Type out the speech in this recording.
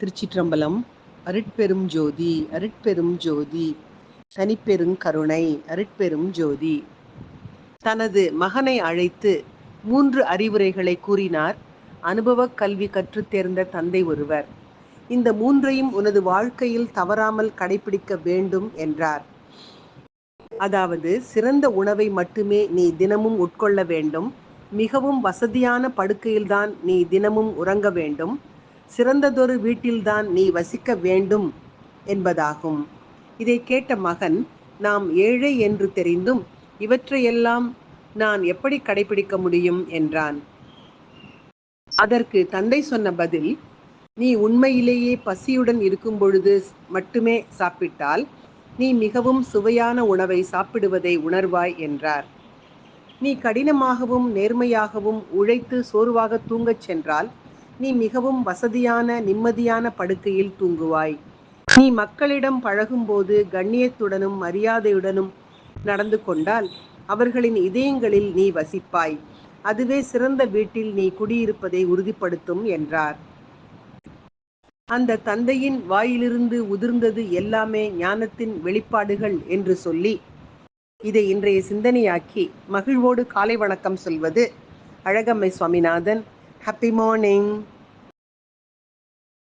திருச்சிற்றம்பலம் அருட்பெரும் ஜோதி அருட்பெரும் ஜோதி தனிப்பெரும் கருணை அருட்பெரும் ஜோதி. தனது மகனை அழைத்து மூன்று அறிவுரைகளை கூறினார். அனுபவக் கல்வி கற்றுத் தேர்ந்த தந்தை ஒருவர். இந்த மூன்றையும் உனது வாழ்க்கையில் தவறாமல் கடைபிடிக்க வேண்டும் என்றார். அதாவது சிறந்த உணவை மட்டுமே நீ தினமும் உட்கொள்ள வேண்டும். மிகவும் வசதியான படுக்கையில்தான் நீ தினமும் உறங்க வேண்டும். சிறந்ததொரு வீட்டில்தான் நீ வசிக்க வேண்டும் என்பதாகும். இதை கேட்ட மகன் நாம் ஏழை என்று தெரிந்தும் இவற்றையெல்லாம் நான் எப்படி கடைபிடிக்க முடியும்? என்றான். அதற்கு தந்தை சொன்ன பதில் நீ உண்மையிலேயே பசியுடன் இருக்கும் பொழுது மட்டுமே சாப்பிட்டால் நீ மிகவும் சுவையான உணவை சாப்பிடுவதை உணர்வாய் என்றார். நீ கடினமாகவும் நேர்மையாகவும் உழைத்து சோர்வாக தூங்கச் சென்றால் நீ மிகவும் வசதியான நிம்மதியான படுக்கையில் தூங்குவாய். நீ மக்களிடம் பழகும்போது கண்ணியத்துடனும் மரியாதையுடனும் நடந்து கொண்டால் அவர்களின் இதயங்களில் நீ வசிப்பாய். அதுவே சிறந்த வீட்டில் நீ குடியிருப்பதை உறுதிப்படுத்தும் என்றார். அந்த தந்தையின் வாயிலிருந்து உதிர்ந்தது எல்லாமே ஞானத்தின் வெளிப்பாடுகள் என்று சொல்லி இதை இன்றைய சிந்தனையாக்கி மகிழ்வோடு காலை வணக்கம் சொல்வது அழகம்மை சுவாமிநாதன். Happy morning.